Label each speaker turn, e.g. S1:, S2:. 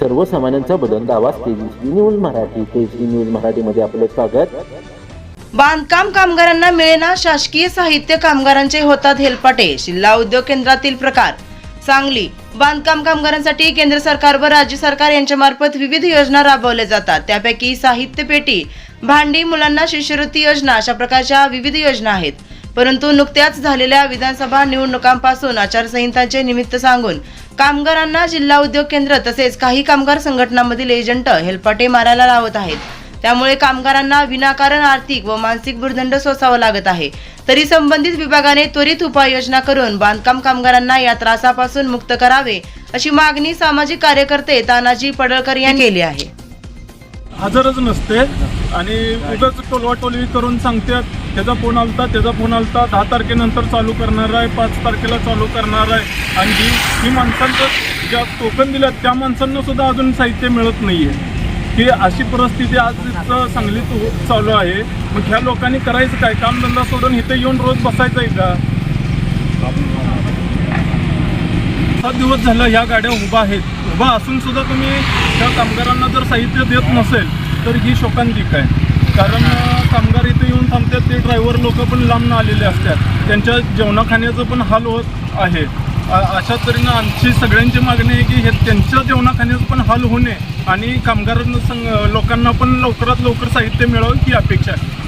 S1: सर्वसामान्यांचा बुलंद आवाज तेजस्वी न्यूज मराठी. तेजस्वी न्यूज मराठीमध्ये आपले स्वागत.
S2: बांधकाम कामगारांना मिळेना शासकीय साहित्य कामगारांचे होतात हेलपाटे. जिल्हा उद्योग केंद्रातील प्रकार. सांगली बांधकाम कामगारांसाठी केंद्र सरकार व राज्य सरकार यांच्या मार्फत विविध योजना राबवल्या जातात. त्यापैकी साहित्य पेटी भांडी मुलांना शिष्यवृत्ती योजना अशा प्रकारच्या विविध योजना आहेत. परंतु नुकत्याच झालेल्या विधानसभा निवडणुकांपासून आचारसंहितांचे निमित्त सांगून कामगारांना जिल्हा उद्योग केंद्र तसेच काही कामगार संघटनांमधील एजंट हेलपाटे मारायला लावत आहेत. त्यामुळे कामगारांना विनाकारण आर्थिक व मानसिक भूर्दंड सोसावा लागत आहे. तरी संबंधित विभागाने त्वरित उपाययोजना करून बांधकाम कामगारांना या त्रासापासून मुक्त करावे अशी मागणी सामाजिक कार्यकर्ते तानाजी पडळकर यांनी केली आहे.
S3: हजरच नसते आणि उगाच टोलवाटोलवी करून सांगतात त्याचा फोन आलता त्याचा फोन आलता. दहा तारखेनंतर चालू करणार आहे पाच तारखेला चालू करणार आहे. आणि ही ही माणसांचं ज्या टोकन दिलं त्या माणसांना सुद्धा अजून साहित्य मिळत नाहीये. ही अशी परिस्थिती आज इथं सांगलीत हो, चालू आहे. मग ह्या लोकांनी करायचं काय? कामधंदा सोडून इथे येऊन रोज बसायचं आहे का? सात दिवस झालं ह्या गाड्या उभा आहेत. उभा असून सुद्धा तुम्ही त्या कामगारांना जर साहित्य देत नसेल तर ही शोकांतिक आहे. कारण कामगार इथे येऊन थांबतात ते ड्रायव्हर लोक पण लांबनं आलेले असतात. त्यांच्या जेवणाखाण्याचं पण हाल होत आहे. अशा तऱ्हेनं आमची सगळ्यांची मागणी आहे की हे त्यांच्या जेवणाखाण्याचं पण हाल होणे आणि कामगारांना संग लोकांना पण लवकरात लवकर साहित्य मिळावं ही अपेक्षा आहे.